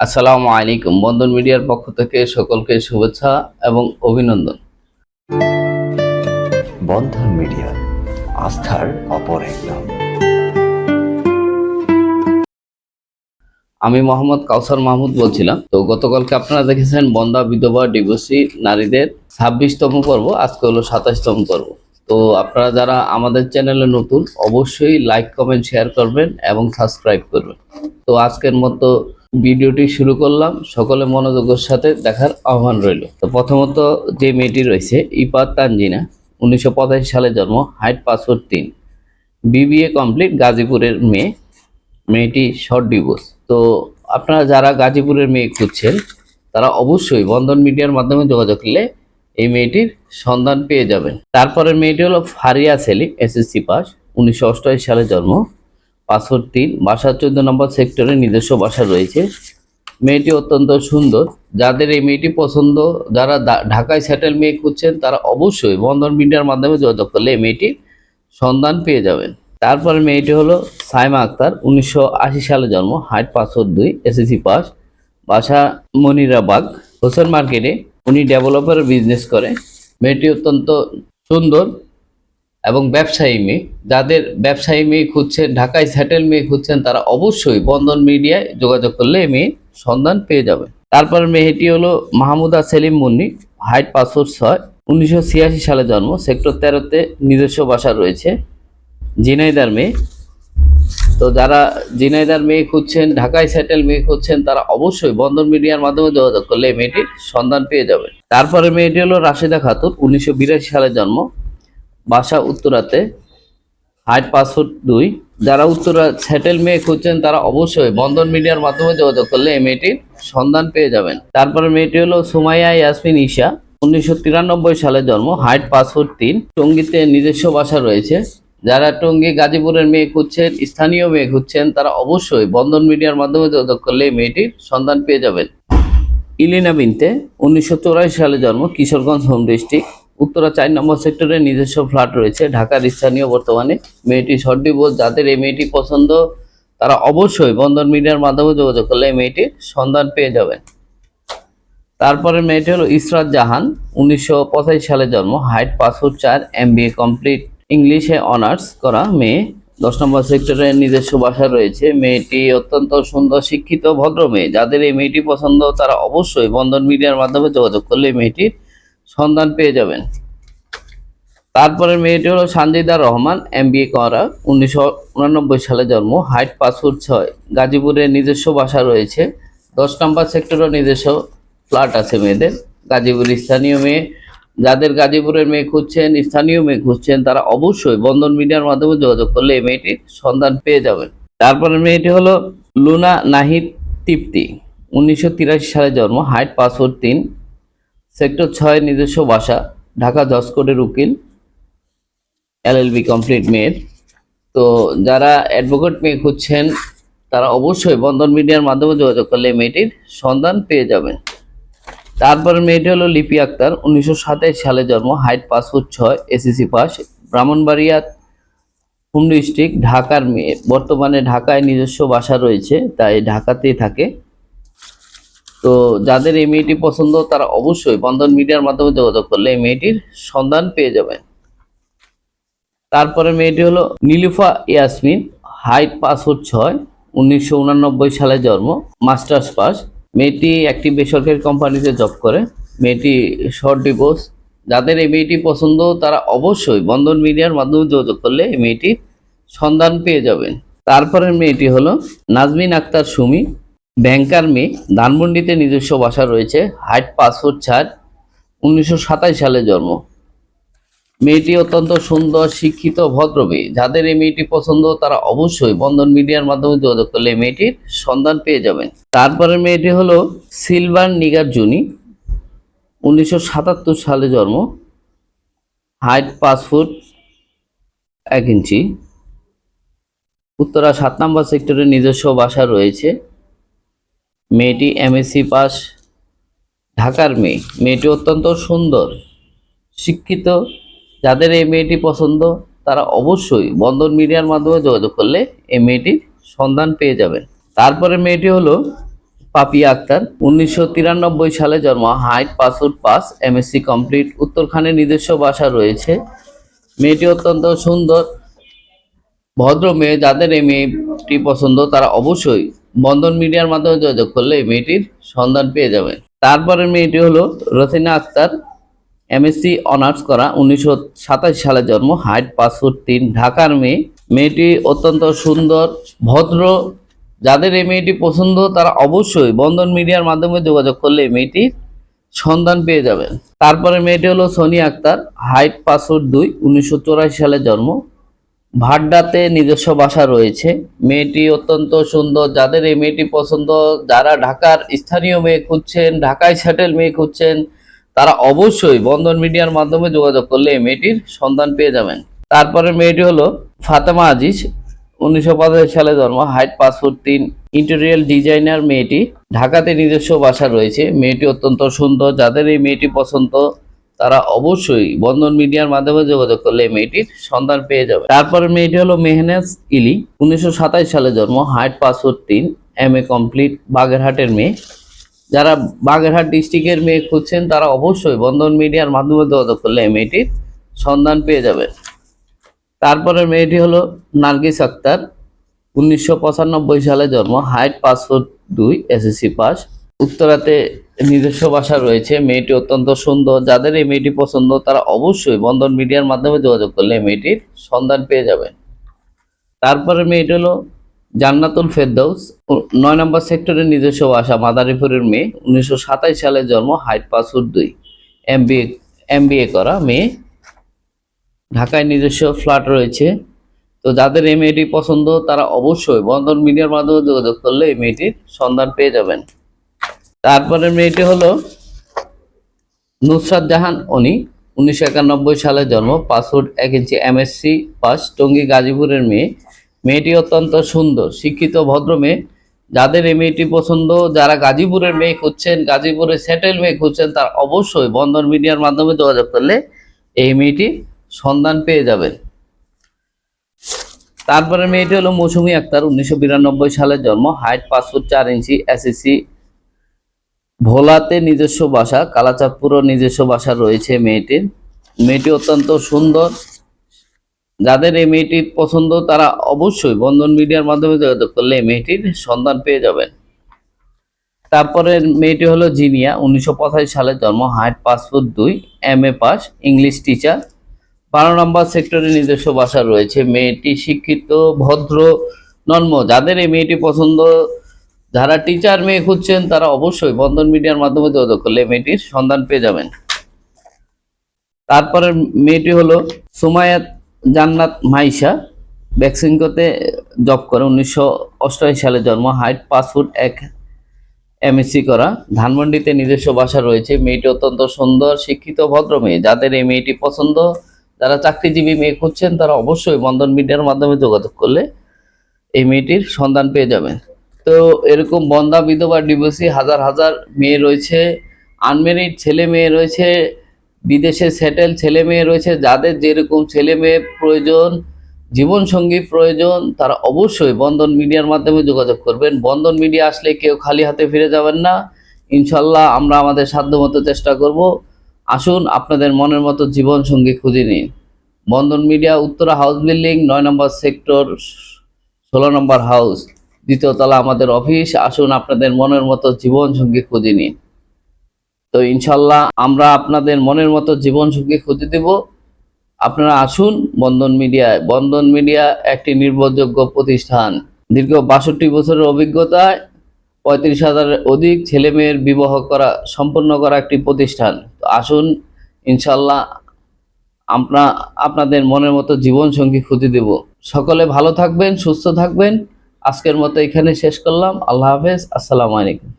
আসসালামু আলাইকুম বন্ধন মিডিয়ার পক্ষ থেকে সকলকে শুভেচ্ছা এবং অভিনন্দন। বন্ধন মিডিয়া আস্থার অপর এক নাম। আমি মোহাম্মদ কাউসার মাহমুদ বলছিলাম। তো গতকালকে আপনারা দেখেছেন বন্দা বিধবা ডিভোর্সি নারীদের ছাব্বিশতম পর্ব আজকে হলো সাতাশতম পর্ব। তো আপনারা যারা আমাদের চ্যানেলে নতুন অবশ্যই লাইক কমেন্ট শেয়ার করবেন এবং সাবস্ক্রাইব করবেন। তো আজকের মতো ভিডিওটি শুরু করলাম, সকলে মনোযোগের সাথে দেখার আহ্বান রইল। তো প্রথমত যে মেয়েটি রয়েছে ইপাত তানজিনা, উনিশশো সালে জন্ম, হাইট পাসপোর্ট তিন। বিবিএ কমপ্লিট, গাজীপুরের মেয়ে। মেয়েটি শর্ট ডিভোর্স। তো আপনারা যারা গাজীপুরের মেয়ে খুঁজছেন, তারা অবশ্যই বন্ধন মিডিয়ার মাধ্যমে যোগাযোগ করলে এই মেয়েটির সন্ধান পেয়ে যাবেন। তারপরে মেয়েটি হলো ফারিয়া সেলিম, এসএসসি পাস, উনিশশো অষ্টআশি সালে জন্ম। পাসপোর্ট তিন বাসা চোদ্দ নম্বর সেক্টরে নিজস্ব বাসা রয়েছে। মেয়েটি অত্যন্ত সুন্দর। যাদের এই মেয়েটি পছন্দ, যারা ঢাকায় সেটেল মেয়ে খুঁজছেন, তারা অবশ্যই বন্ধন মিডিয়ার মাধ্যমে যোগাযোগ করলে এই মেয়েটির সন্ধান পেয়ে যাবেন। তারপরে মেয়েটি হলো সাইমা আক্তার, উনিশশো আশি সালে জন্ম, হাইট পাসপোর্ট দুই এসএসসি পাস। বাসা মনিরাবাগ, হোসেন মার্কেটে উনি ডেভেলপারের বিজনেস করে। মেয়েটি অত্যন্ত সুন্দর। এবং ব্যবসায়ী মেয়ে। যাদের ব্যবসায়ী মেয়ে খুঁজছেন, ঢাকায় স্যাটেল মেয়ে খুঁজছেন, তারা অবশ্যই বন্ধন মিডিয়ায় যোগাযোগ করলে এই মেয়ে সন্ধান পেয়ে যাবে তারপর মেয়েটি হলো মাহমুদা সেলিম মুন্নি হাইট পাসপোর্ট ছয়, উনিশশো সালে জন্ম, সেক্টর তেরোতে নিজস্ব বাসা রয়েছে জিনাইদার মেয়ে। তো যারা জিনাইদার মেয়ে খুঁজছেন, ঢাকায় স্যাটেল মেয়ে খুঁজছেন, তারা অবশ্যই বন্ধন মিডিয়ার মাধ্যমে যোগাযোগ করলে এই মেয়েটির সন্ধান পেয়ে যাবে তারপরে মেয়েটি হলো রাশেদা খাতুন, উনিশশো বিরাশি সালে জন্ম বাসা উত্তরাতে হাইট পাসপোর্ট দুই। যারা উত্তরা সেটেল মেয়ে খুঁজছেন, তারা অবশ্যই বন্ধন মিডিয়ার মাধ্যমে যোগাযোগ করলে এই মেয়েটির সন্ধান পেয়ে যাবেন। তারপরে মেয়েটি হলো সুমাইয়া ইয়াসমিন ঈশা। উনিশশো তিরানব্বই সালে জন্ম হাইট পাসপোর্ট তিন। টঙ্গীতে নিজস্ব বাসা রয়েছে। যারা টঙ্গী গাজীপুরের মেয়ে খুঁজছেন, স্থানীয় মেয়ে খুঁজছেন, তারা অবশ্যই বন্ধন মিডিয়ার মাধ্যমে যোগাযোগ করলে এই মেয়েটির সন্ধান পেয়ে যাবেন। ইলিনা বিনতে উনিশশো সালে জন্ম, কিশোরগঞ্জ হোম ডিস্ট্রিক্ট। উত্তরা চার নম্বর সেক্টরে নিজস্ব ফ্ল্যাট রয়েছে। ঢাকার স্থানীয় বর্তমানে মেয়েটি শর্ট ডিভোর্স যাদের এই মেয়েটি পছন্দ, তারা অবশ্যই বন্ধন মিডিয়ার মাধ্যমে যোগাযোগ করলে এই মেয়েটির সন্ধান পেয়ে যাবেন। তারপরে মেয়েটি হলো ইসরাত জাহান, উনিশশো পঁচাশি সালে জন্ম, হাইট পাসপোর্ট চার এম কমপ্লিট ইংলিশে অনার্স করা মেয়ে। দশ নম্বর সেক্টরে নিজস্ব বাসা রয়েছে। মেয়েটি অত্যন্ত সুন্দর, শিক্ষিত, ভদ্র মেয়ে। যাদের এই মেয়েটি পছন্দ, তারা অবশ্যই বন্ধন মিডিয়ার মাধ্যমে যোগাযোগ করলে মেয়েটির সন্ধান পেয়ে যাবেন। তারপরে মেয়েটি হলো সানজিদা রহমান এম করা, উনিশশো সালে জন্ম, হাইট পাসপোর্ট ছয়, গাজীপুরে নিজস্ব বাসা রয়েছে। দশ নম্বর সেক্টরও নিজস্ব ফ্ল্যাট আছে মেয়েদের। গাজীপুর স্থানীয় মেয়ে, যাদের গাজীপুরের মেয়ে খুঁজছেন, স্থানীয় মেয়ে খুঁজছেন, তারা অবশ্যই বন্ধন মিডিয়ার মাধ্যমে যোগাযোগ করলে এই মেয়েটির সন্ধান পেয়ে যাবেন। তারপরে মেয়েটি হলো লুনা নাহিদ তৃপ্তি, উনিশশো তিরাশি সালে জন্ম, হাইট পাসপোর্ট তিন সেক্টর ছয় নিজস্ব বাসা ঢাকা জসকোটের উকিল, এলএলবি কমপ্লিট মেয়ের। তো যারা অ্যাডভোকেট মেয়ে খুঁজছেন, তারা অবশ্যই বন্ধন মিডিয়ার মাধ্যমে যোগাযোগ করলে মেয়েটির সন্ধান পেয়ে যাবেন। তারপরে মেয়েটি হলো লিপি আক্তার, উনিশশো সালে জন্ম, হাইট পাসপোর্ট ছয়, SSC pass, Brahmanbaria home district, ঢাকার মেয়ে। বর্তমানে ঢাকায় নিজস্ব বাসা রয়েছে, তাই ঢাকাতেই থাকে। তো যাদের এই মেয়েটি পছন্দ, তারা অবশ্যই বন্ধন মিডিয়ার মাধ্যমে যোগাযোগ করলে এই মেয়েটির সন্ধান পেয়ে যাবেন। তারপরে মেয়েটি হলো নীলুফা ইয়াসমিন, হাইট পাসপোর্ট ছয়, উনিশশো সালে জন্ম, মাস্টার্স পাস। মেয়েটি একটি বেসরকারি কোম্পানিতে জব করে। মেয়েটি শর্ট ডিভোর্স। যাদের এই মেয়েটি পছন্দ, তারা অবশ্যই বন্ধন মিডিয়ার মাধ্যমে যোগাযোগ করলে এই মেয়েটির সন্ধান পেয়ে যাবেন। তারপরের মেয়েটি হলো নাজমিন আক্তার সুমি ব্যাংকার মেয়ে ধানমন্ডিতে নিজস্ব বাসা রয়েছে, হাইট পাসপোর্ট ছাড় উনিশশো সাতাশ সালে জন্ম। মেয়েটি অত্যন্ত সুন্দর, শিক্ষিত ভদ্র মেয়ে যাদের এই মেয়েটি পছন্দ, তারা অবশ্যই বন্ধন মিডিয়ার মাধ্যমে যোগাযোগ করলে মেয়েটির সন্ধান পেয়ে যাবেন। তারপরে মেয়েটি হলো সিলভার নিগার জুনি, উনিশশো সাতাত্তর সালে জন্ম। হাইট পাঁচ ফুট এক ইঞ্চি। উত্তরা সাত নম্বর সেক্টরে নিজস্ব বাসা রয়েছে। মেয়েটি এমএসসি পাস। ঢাকার মেয়ে। মেয়েটি অত্যন্ত সুন্দর, শিক্ষিত। যাদের এই মেয়েটি পছন্দ, তারা অবশ্যই বন্ধন মিডিয়ার মাধ্যমে যোগাযোগ করলে এই মেয়েটির সন্ধান পেয়ে যাবেন। তারপরে মেয়েটি হলো পাপিয়া আক্তার। উনিশশো তিরানব্বই সালে জন্ম। Height passport pass MSc complete. উত্তরখানে নিজস্ব বাসা রয়েছে। মেয়েটি অত্যন্ত সুন্দর, ভদ্র মেয়ে। যাদের এই মেয়েটি পছন্দ, তারা অবশ্যই বন্ধন মিডিয়ার মাধ্যমে যোগাযোগ করলে এই মেয়েটির সন্ধান পেয়ে যাবেন তারপরে মেয়েটি হলো রসিনা আক্তার এমএসসি অনার্স করা, উনিশশো সাতাশ সালে জন্ম, হাইট পাসপোর্ট তিন, ঢাকার মেয়ে। মেয়েটি অত্যন্ত সুন্দর, ভদ্র। যাদের এই মেয়েটি পছন্দ, তারা অবশ্যই বন্ধন মিডিয়ার মাধ্যমে যোগাযোগ করলে এই মেয়েটির সন্ধান পেয়ে যাবেন। তারপরে মেয়েটি হলো সোনি আক্তার, হাইট পাসপোর্ট দুই, উনিশশো সালে জন্ম। ভাড্ডাতে নিজস্ব বাসা রয়েছে। মেয়েটি অত্যন্ত সুন্দর। যাদের এই মেয়েটি পছন্দ, যারা ঢাকার স্থানীয় মেয়ে খুঁজছেন, ঢাকায় সেটেল মেয়ে খুঁজছেন, তারা অবশ্যই বন্ধন মিডিয়ার মাধ্যমে যোগাযোগ করলে এই মেয়েটির সন্ধান পেয়ে যাবেন। তারপরে মেয়েটি হলো ফাতেমা আজিজ। উনিশশো পঁচাশি সালে জন্ম, হাইট পাসপোর্ট তিন ইন্টেরিয়াল ডিজাইনার মেয়েটি। ঢাকাতে নিজস্ব বাসা রয়েছে। মেয়েটি অত্যন্ত সুন্দর। যাদের এই মেয়েটি পছন্দ তারা অবশ্যই বন্ধন মিডিয়ার মাধ্যমে যোগাযোগ করলে মেয়েটির সন্ধান পেয়ে যাবে। তারপরে মেয়েটি হলো মেহনাজ ইলি। উনিশশো সালে জন্ম, হাইট পাসপোর্ট তিন, এম এ কমপ্লিট, বাগেরহাটের মেয়ে। যারা বাগেরহাট ডিস্ট্রিক্টের মেয়ে খুঁজছেন, তারা অবশ্যই বন্ধন মিডিয়ার মাধ্যমে যোগাযোগ করলে মেয়েটির সন্ধান পেয়ে যাবে। তারপরে মেয়েটি হলো নার্গিস আক্তার। উনিশশো পঁচানব্বই সালে জন্ম, হাইট পাসপোর্ট দুই, এসএসসি পাস। উত্তরাতে নিজস্ব বাসা রয়েছে। মেয়েটি অত্যন্ত সুন্দর। যাদের এই মেয়েটি পছন্দ, তারা অবশ্যই বন্ধন মিডিয়ার মাধ্যমে যোগাযোগ করলে মেয়েটির সন্ধান পেয়ে যাবেন। তারপরে মেয়েটি হলো জান্নাতুল ফেরদৌস। নয় নম্বর সেক্টরের নিজস্ব বাসা মাদারীপুরের মেয়ে, উনিশশো সাতাশ সালে জন্ম, হাইট পাসপোর্ট দুই। এম বি এম করা মেয়ে। ঢাকায় নিজস্ব ফ্ল্যাট রয়েছে। তো যাদের এই মেয়েটি পছন্দ, তারা অবশ্যই বন্ধন মিডিয়ার মাধ্যমে যোগাযোগ করলে এই মেয়েটির সন্ধান পেয়ে যাবেন। তারপরে মেয়েটি হলো নুসরাত জাহান অনি, উনিশশো একানব্বই সালে জন্ম পাসপোর্ট এক ইঞ্চি এমএসসি পাস, টঙ্গী গাজীপুরের মেয়ে। মেয়েটি অত্যন্ত সুন্দর, শিক্ষিত, ভদ্র মেয়ে। যাদের এই মেয়েটি পছন্দ, যারা গাজীপুরের মেয়ে খুঁজছেন, গাজীপুরে সেটেল মেয়ে খুঁজছেন, তারা অবশ্যই বন্ধন মিডিয়ার মাধ্যমে যোগাযোগ করলে এই মেয়েটি সন্ধান পেয়ে যাবেন। তারপরে মেয়েটি হলো মৌসুমী আক্তার, উনিশশো বিরানব্বই সালে জন্ম, হাইট পাসপোর্ট চার ইঞ্চি এসএসসি ভোলাতে নিজস্ব বাসা, কালাচাঁদপুরও নিজস্ব বাসা রয়েছে মেয়েটির। মেয়েটি অত্যন্ত সুন্দর। যাদের এই মেয়েটি পছন্দ, তারা অবশ্যই বন্ধন মিডিয়ার মাধ্যমে যোগাযোগ করলে এই মেয়েটির সন্ধান পেয়ে যাবেন। তারপরে মেয়েটি হলো জিনিয়া, উনিশশো পঁচাশি সালে জন্ম, হাইট পাসপোর্ট দুই, M A pass, English teacher. বারো নম্বর সেক্টরে নিজস্ব বাসা রয়েছে। মেয়েটি শিক্ষিত, ভদ্র নন্ম যাদের এই মেয়েটি পছন্দ যারা টিচার মেয়ে খুঁজছেন, তারা অবশ্যই বন্ধন মিডিয়ার মাধ্যমে যোগাযোগ করলে মেয়েটির সন্ধান পেয়ে যাবেন। তারপরে মেয়েটি হলো সুমায়াত জান্নাত মাইশা ভ্যাকসিনকোতে জব করে। উনিশশো অষ্টআশি সালে জন্ম, হাইট পাসপোর্ট এক এমএসসি করা। ধানমন্ডিতে নিজস্ব বাসা রয়েছে। মেয়েটি অত্যন্ত সুন্দর, শিক্ষিত, ভদ্র মেয়ে। যাদের এই মেয়েটি পছন্দ, যারা চাকরিজীবী মেয়ে খুঁজছেন, তারা অবশ্যই বন্ধন মিডিয়ার মাধ্যমে যোগাযোগ করলে এই মেয়েটির সন্ধান পেয়ে যাবেন। তো এরকম বন্ধা বিধবা ডিভোর্সি হাজার হাজার মেয়ে রয়েছে আনমেরিড ছেলে মেয়ে রয়েছে, বিদেশে সেটেল ছেলে মেয়ে রয়েছে, যাদের যেরকম ছেলে মেয়ে প্রয়োজন জীবনসঙ্গী প্রয়োজন, তারা অবশ্যই বন্ধন মিডিয়ার মাধ্যমে যোগাযোগ করবেন। বন্ধন মিডিয়া আসলে কেউ খালি হাতে ফিরে যাবেন না। ইনশাল্লাহ আমরা আমাদের সাধ্যমতো চেষ্টা করব। আসুন আপনাদের মনের মতো জীবনসঙ্গী খুঁজে নিন Bandhan media Uttara house building নয় নম্বর সেক্টর ষোলো নম্বর হাউস দ্বিতীয় তলা আমাদের অফিস আসুন আপনাদের মনের মতো জীবনসঙ্গী খুঁজে নিন। তো ইনশাল্লাহ আমরা আপনাদের মনের মতো জীবনসঙ্গী খুঁজে দেব। আপনারা আসুন বন্ধন মিডিয়ায় বন্ধন মিডিয়া একটি নির্ভরযোগ্য প্রতিষ্ঠান। দীর্ঘ বাষট্টি বছরের অভিজ্ঞতায় পঁয়ত্রিশ হাজারের অধিক ছেলে মেয়ের বিবাহ করা, সম্পন্ন করা একটি প্রতিষ্ঠান। তো আসুন ইনশাল্লাহ আমরা আপনাদের মনের মতো জীবনসঙ্গী খুঁজে দেব। সকলে ভালো থাকবেন, সুস্থ থাকবেন। আজকের মতো এখানে শেষ করলাম। আল্লাহ হাফেজ। আসসালামু আলাইকুম।